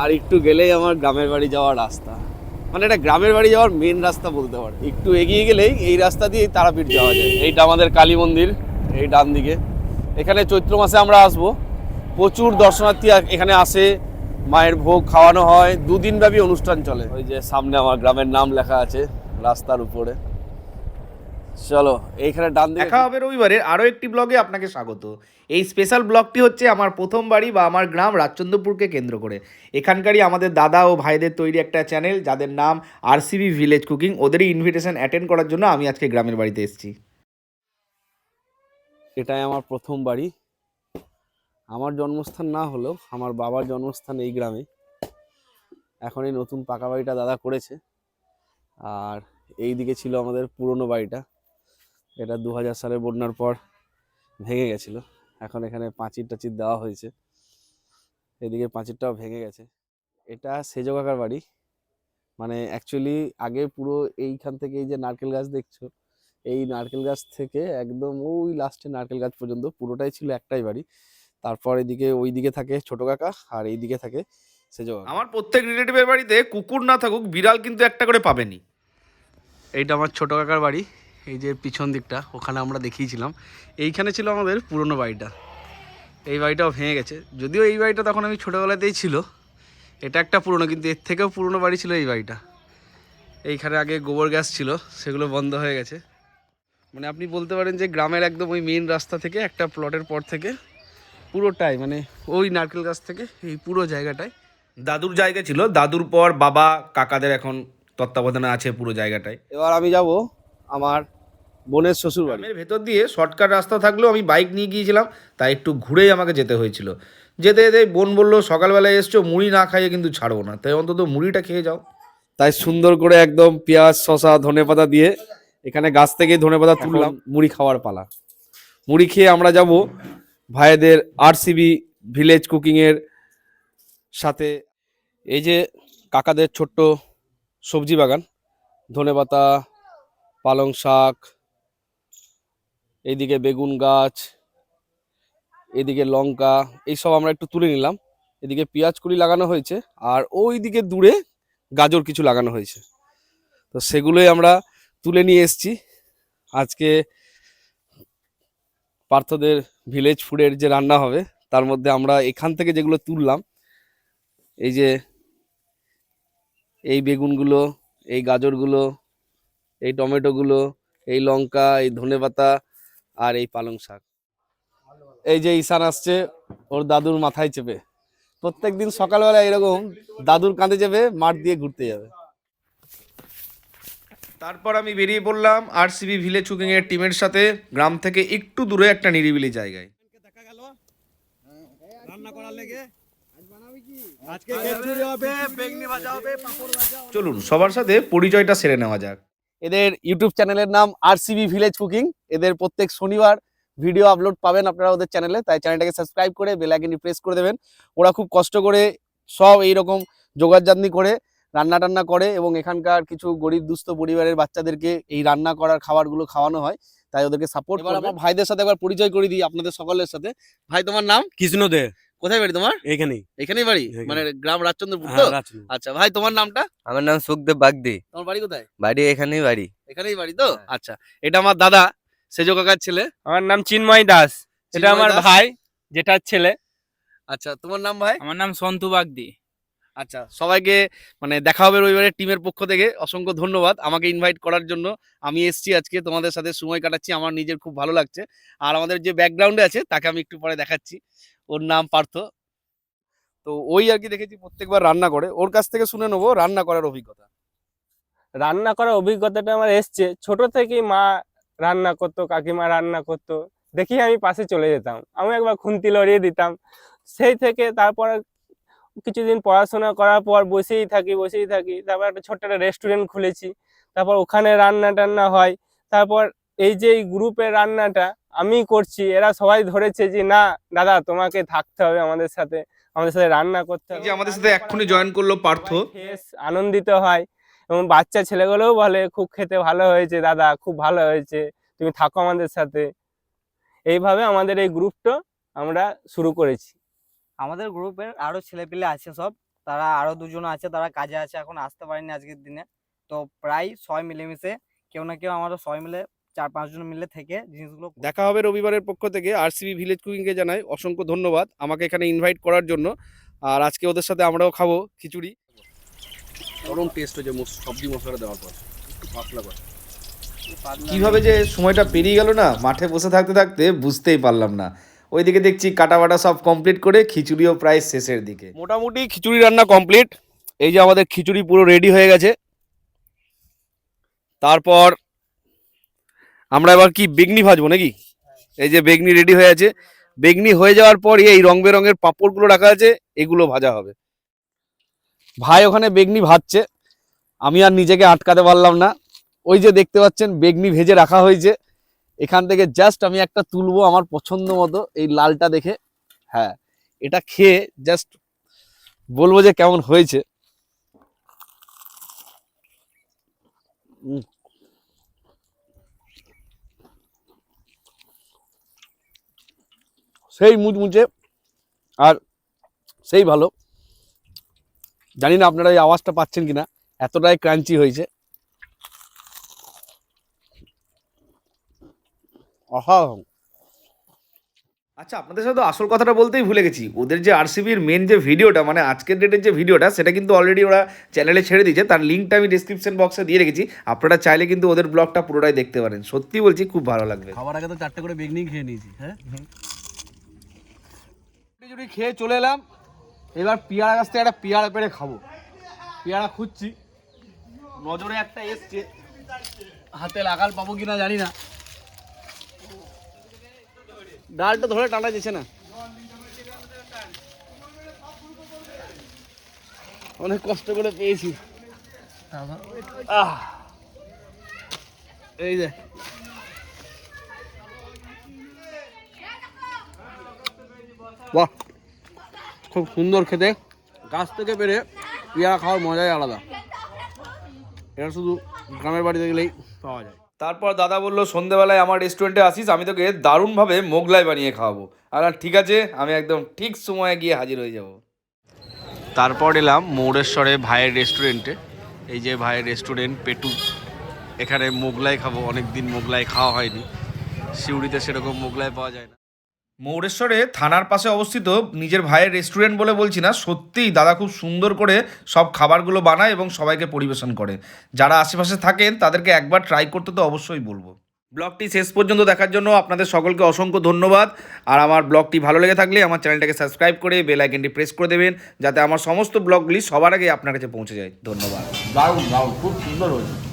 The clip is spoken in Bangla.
আর একটু গেলেই আমার গ্রামের বাড়ি যাওয়ার রাস্তা। মানে এটা গ্রামের বাড়ি যাওয়ার মেন রাস্তা বলতে পারে। একটু এগিয়ে গেলেই এই রাস্তা দিয়েই তারাপীঠ যাওয়া যায়। এইটা আমাদের কালী মন্দির, এই ডান দিকে। এখানে চৈত্র মাসে আমরা আসব। প্রচুর দর্শনার্থী এখানে আসে, মায়ের ভোগ খাওয়ানো হয় দুদিন ব্যাপী অনুষ্ঠান চলে। ওই যে সামনে আমার গ্রামের নাম লেখা আছে, রাস্তার উপরে। চলো এইখানে ডান দিকে দেখা হবে রবিবারের আরও একটি ব্লগে আপনাকে স্বাগত। এই স্পেশাল ব্লগটি হচ্ছে আমার প্রথম বাড়ি বা আমার গ্রাম রাজচন্দ্রপুরকে কেন্দ্র করে। এখানকারই আমাদের দাদা ও ভাইদের তৈরি একটা চ্যানেল যাদের নাম আরসিবি ভিলেজ কুকিং ওদেরই ইনভিটেশন অ্যাটেন্ড করার জন্য আমি আজকে গ্রামের বাড়িতে এসেছি। এটাই আমার প্রথম বাড়ি। আমার জন্মস্থান না হলেও আমার বাবার জন্মস্থান এই গ্রামে। এখন এই নতুন পাকা বাড়িটা দাদা করেছে। আর এই দিকে ছিল আমাদের পুরনো বাড়িটা। এটা দু হাজার সালে বন্যার পর ভেঙে গেছিল। এখন এখানে পাঁচির টাচির দেওয়া হয়েছে। এদিকে পাঁচিরটাও ভেঙে গেছে। এটা সেজো কাকার বাড়ি। মানে অ্যাকচুয়ালি আগে পুরো এইখান থেকে এই যে নারকেল গাছ দেখছ এই নারকেল গাছ থেকে একদম ওই লাস্টে নারকেল গাছ পর্যন্ত পুরোটাই ছিল একটাই বাড়ি। তারপর এদিকে ওই দিকে থাকে ছোট কাকা আর এই দিকে থাকে সেজো আমার প্রত্যেক রিলেটিভের বাড়িতে কুকুর না থাকুক বিড়াল কিন্তু একটা করে পাবেনি। এইটা আমার ছোট কাকার বাড়ি। এই যে পিছন দিকটা ওখানে আমরা দেখিয়েছিলাম। এইখানে ছিল আমাদের পুরনো বাড়িটা। এই বাড়িটাও ভেঙে গেছে। যদিও এই বাড়িটা তখন আমি ছোটোবেলাতেই ছিল। এটা একটা পুরনো কিন্তু এর থেকেও পুরনো বাড়ি ছিল এই বাড়িটা। এইখানে আগে গোবর গ্যাস ছিল সেগুলো বন্ধ হয়ে গেছে। মানে আপনি বলতে পারেন যে গ্রামের একদম ওই মেন রাস্তা থেকে একটা প্লটের পর থেকে পুরোটাই মানে ওই নারকেল গাছ থেকে এই পুরো জায়গাটায় দাদুর জায়গা ছিল। দাদুর পর বাবা কাকাদের এখন তত্ত্বাবধানে আছে পুরো জায়গাটায় এবার আমি যাব আমার বোনের শ্বশুর বাড়ি ভেতর দিয়ে শর্টকাট রাস্তা থাকলেও আমি বাইক নিয়ে গিয়েছিলাম তাই একটু ঘুরেই আমাকে যেতে হয়েছিল। যেতে যেতে বোন বলল সকালবেলায় এসছো মুড়ি না খাইয়ে কিন্তু ছাড়বো না। তাই অন্তত মুড়িটা খেয়ে যাও। তাই সুন্দর করে একদম পেঁয়াজ শশা ধনেপাতা দিয়ে এখানে গাছ থেকে ধনেপাতা তুললাম মুড়ি খাওয়ার পালা। মুড়ি খেয়ে আমরা যাব ভাইদের আরসিবি ভিলেজ কুকিং এর সাথে। এই যে কাকাদের ছোট্ট সবজি বাগান ধনেপাতা পালং শাক এইদিকে বেগুন গাছ, এদিকে লঙ্কা, এইসব আমরা একটু তুলে নিলাম। এদিকে পেঁয়াজ কুড়ি লাগানো হয়েছে আর ওই দিকে দূরে গাজর কিছু লাগানো হয়েছে। তো সেগুলোই আমরা তুলে নিয়ে এসেছি। আজকে পার্থদের ভিলেজ ফুডের যে রান্না হবে, তার মধ্যে আমরা এখান থেকে যেগুলো তুললাম, এই যে এই বেগুনগুলো, এই গাজরগুলো, এই টমেটোগুলো, এই লঙ্কা, এই ধনেপাতা আর এই পালং শাক। এই যে ঈশান আসছে ওর দাদুর মাথায় চেপে। প্রত্যেক দিন সকালবেলা এরকম দাদুর কাঁধে চেপে মাঠ দিয়ে ঘুরতে যাবে। তারপর আমি বেরিয়ে পড়লাম আরসিবি ভিলেজ কুকিং এর টিমের সাথে গ্রাম থেকে একটু দূরে একটা নিরিবিলি জায়গায়। রান্না করার লেগে। আজকে খিচুড়ি হবে বেগনি ভাজা হবে পাঁপড় ভাজা হবে। চলুন সবার সাথে পরিচয়টা সেরে নেওয়া যাক। এদের ইউটিউব চ্যানেলের নাম আরসিবি ভিলেজ কুকিং এদের প্রত্যেক শনিবার ভিডিও আপলোড পাবেন আপনারা ওদের চ্যানেলে তাই চ্যানেলটাকে সাবস্ক্রাইব করে বেল প্রেস করে দেবেন। ওরা খুব কষ্ট করে সব এইরকম জোগাড়জাতনি করে রান্না টান্না করে এবং এখানকার কিছু গরিব দুস্থ পরিবারের বাচ্চাদেরকে এই রান্না করার খাবারগুলো খাওয়ানো হয়। তাই ওদেরকে সাপোর্ট এবার আমার ভাইদের সাথে একবার পরিচয় করে দিই আপনাদের সকলের সাথে। ভাই তোমার নাম? কৃষ্ণ দে। কোথায় বাড়ি তোমার? এখানেই এখানেই বাড়ি? মানে গ্রাম রাজচন্দ্রপুর তো? হ্যাঁ, রাজচন্দ্র। আচ্ছা ভাই তোমার নামটা? আমার নাম সুখদেব বাগদি। তোমার বাড়ি কোথায়? বাড়ি এখানেই বাড়ি। এখানেই বাড়ি তো? হ্যাঁ। আচ্ছা এটা আমার দাদা সেজো কাকার ছেলে। আমার নাম চিন্ময় দাস। এটা আমার ভাই যেটার ছেলে। আচ্ছা তোমার নাম ভাই? আমার নাম সন্তু বাগদি। আচ্ছা সবাইকে মানে দেখা হবে রবিবারের টিমের পক্ষ থেকে। অসংখ্য ধন্যবাদ আমাকে ইনভাইট করার জন্য। আমি এসেছি আজকে তোমাদের সাথে সময় কাটাচ্ছি। আমার নিজের খুব ভালো লাগছে। আর আমাদের যে ব্যাকগ্রাউন্ডে আছে তাকে আমি একটু পরে দেখাচ্ছি। ওর নাম পার্থ। তো ওই আর কি দেখেছি, প্রত্যেকবার রান্না করে। ওর কাছ থেকে শুনে নেব রান্না করার অভিজ্ঞতা। রান্না করার অভিজ্ঞতাটা আমার এসছে। ছোট থেকেই মা রান্না করতো, কাকিমা রান্না করতো। দেখি আমি পাশে চলে যেতাম। আমি একবার খুন্তি লড়িয়ে দিতাম। সেই থেকে তারপর কিছুদিন পড়াশোনা করার পর বসেই থাকি বসেই থাকি। তারপর একটা ছোট্ট একটা রেস্টুরেন্ট খুলেছি। তারপর ওখানে রান্না টান্না হয়। তারপর এই যে এই গ্রুপের রান্নাটা আমি করছি এরা সবাই ধরেছে যে না দাদা তোমাকে থাকতে হবে আমাদের সাথে আমাদের সাথে রান্না করতে হবে। আমাদের সাথে এক্ষুনি জয়েন করল পার্থ। বেশ আনন্দিত হয় এবং বাচ্চা ছেলেগুলোও বলে খুব খেতে ভালো হয়েছে দাদা খুব ভালো হয়েছে তুমি থাকো আমাদের সাথে। এইভাবে আমাদের এই গ্রুপটা আমরা শুরু করেছি। আমাদের গ্রুপের আরও ছেলেপিলে আছে সব তারা আরও দুজন আছে তারা কাজে আছে এখন আসতে পারেনি আজকের দিনে। তো প্রায় সবাই মিলেমিশে কেউ না কেউ আমাদের সবাই মিলে চার পাঁচজন মিলে থেকে জিনিসগুলো দেখা হবে রবিবারের পক্ষ থেকে আর আরসিবি ভিলেজ কুকিংকে জানাই অসংখ্য ধন্যবাদ আমাকে এখানে ইনভাইট করার জন্য। আর আজকে ওদের সাথে আমরাও খাব খিচুড়ি। গরম টেস্ট হয়েছে সবজি মশলা দেওয়ার পর। একটু পাতলা করে। কীভাবে যে সময়টা পেরিয়ে গেল না মাঠে বসে থাকতে থাকতে বুঝতেই পারলাম না। ওইদিকে দেখছি কাটা বাটা সব কমপ্লিট করে খিচুড়িও প্রায় শেষের দিকে। মোটামুটি খিচুড়ি রান্না কমপ্লিট এই যে আমাদের খিচুড়ি পুরো রেডি হয়ে গেছে। তারপর আমরা এবার কি বেগনি ভাজবো নাকি? এই যে বেগনি রেডি হয়ে আছে। বেগনি হয়ে যাওয়ার পরই এই রং বেরঙের পাঁপড়গুলো রাখা আছে, এগুলো ভাজা হবে। ভাই ওখানে বেগনি ভাজছে। আমি আর নিজেকে আটকাতে পারলাম না। ওই যে দেখতে পাচ্ছেন, বেগনি ভেজে রাখা হয়েছে। এখান থেকে জাস্ট আমি একটা তুলবো আমার পছন্দ মতো এই লালটা দেখে। হ্যাঁ এটা খেয়ে জাস্ট বলব যে কেমন হয়েছে। সেই মুচমুচে আর সেই ভালো। জানি না আপনারা এই আওয়াজটা পাচ্ছেন কিনা এতটাই ক্রাঞ্চি হয়েছে। অসাধারণ আচ্ছা আপনাদের সাথে তো আসল কথাটা বলতেই ভুলে গেছি। ওদের যে আরসিবির মেন যে ভিডিওটা মানে আজকের ডেটের যে ভিডিওটা সেটা কিন্তু অলরেডি ওরা চ্যানেলে ছেড়ে দিয়েছে। তার লিঙ্কটা আমি ডিসক্রিপশন বক্সে দিয়ে রেখেছি। আপনারা চাইলে কিন্তু ওদের ব্লগটা পুরোটাই দেখতে পারেন। সত্যি বলছি খুব ভালো লাগবে। খাবার আগে তো চারটে করে বেগনি খেয়ে নিয়েছি হ্যাঁ? যদি খেয়ে চলে এলাম। এবার পেয়ারা গাছ থেকে একটা পেয়ারা পেরে খাব। পেয়ারা খুঁজছি। নজরে একটা এসছে। হাতে লাগাল পাবো কিনা জানি না। ডালটা ধরে টানা যেছে না। অনেক কষ্ট করে পেয়েছি। এই যে। বাহ। খুব সুন্দর খেতে। গাছ থেকে পেরে পেয়ারা খাওয়ার মজাই আলাদা। এটা শুধু গ্রামের বাড়িতে গেলেই পাওয়া যায়। তারপর দাদা বলল সন্ধেবেলায় আমার রেস্টুরেন্টে আসিস আমি তোকে দারুণভাবে মোগলাই বানিয়ে খাওয়াবো। আর ঠিক আছে আমি একদম ঠিক সময়ে গিয়ে হাজির হয়ে যাব। তারপর এলাম মৌরেশ্বরে ভাইয়ের রেস্টুরেন্টে এই যে ভাইয়ের রেস্টুরেন্ট পেটু। এখানে মোগলাই খাব অনেক দিন মোগলাই খাওয়া হয়নি। সিউড়িতে সেরকম মোগলাই পাওয়া যায় না। মৌরেশ্বরে থানার পাশে অবস্থিত নিজের ভাইয়ের রেস্টুরেন্ট বলে বলছি না, সত্যিই দাদা খুব সুন্দর করে সব খাবারগুলো বানায় এবং সবাইকে পরিবেশন করে। যারা আশেপাশে থাকেন, তাদেরকে একবার ট্রাই করতে তো অবশ্যই বলব। ব্লগটি শেষ পর্যন্ত দেখার জন্য আপনাদের সকলকে অসংখ্য ধন্যবাদ। আর আমার ব্লগটি ভালো লেগে থাকলে আমার চ্যানেলটাকে সাবস্ক্রাইব করে বেল আইকনটি প্রেস করে দেবেন, যাতে আমার সমস্ত ব্লগগুলি সবার আগে আপনার কাছে পৌঁছে যায়। ধন্যবাদ। দারুণ দারুণ, খুব সুন্দর হয়েছে।